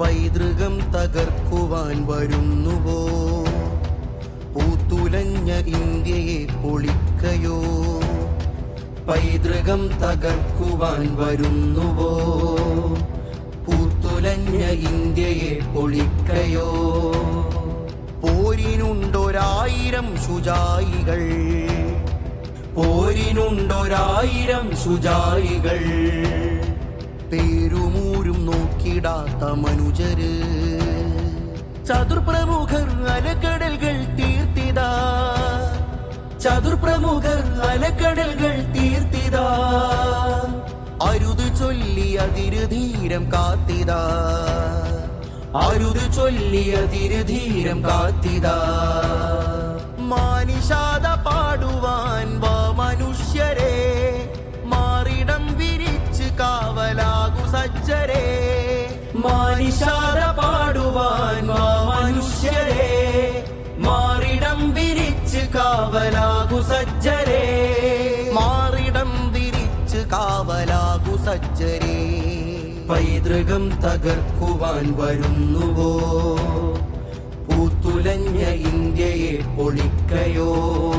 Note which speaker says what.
Speaker 1: പൈതൃകം തകർക്കുവാൻ വരുന്നുവോ? പൂത്തുലഞ്ഞ ഇന്ത്യയെ പൊളിക്കയോ? പൈതൃകം തകർക്കുവാൻ വരുന്നുവോ? പൂത്തുലഞ്ഞ ഇന്ത്യയെ പൊളിക്കയോ? പോരിനുണ്ടൊരായിരം ശുചായികൾ പോരിനുണ്ടൊരായിരം ശുചായികൾ പേരുമൂരും നോക്കിടാത്ത മനുജര്. ചതുർപ്രമുഖർ അലക്കടൽകൾ തീർത്തിതാ. ചതുർപ്രമുഖർ അലക്കടൽകൾ തീർത്തിതാ. അരുത് ചൊല്ലി അതിരുധീരം കാത്തിതാ. അരുത് ചൊല്ലി അതിരുധീരം കാത്തിതാ. മാനിഷാദ പാടുവാൻ മാ മനുഷ്യരെ. മാറിടം വിരിച്ച് കാവലാകു സജ്ജരെ. മാറിടം വിരിച്ച് കാവലാകു സജ്ജരെ. പൈതൃകം തകർക്കുവാൻ വരുന്നുവോ? പൂത്തുലഞ്ഞ ഇന്ത്യയെ പൊളിക്കയോ?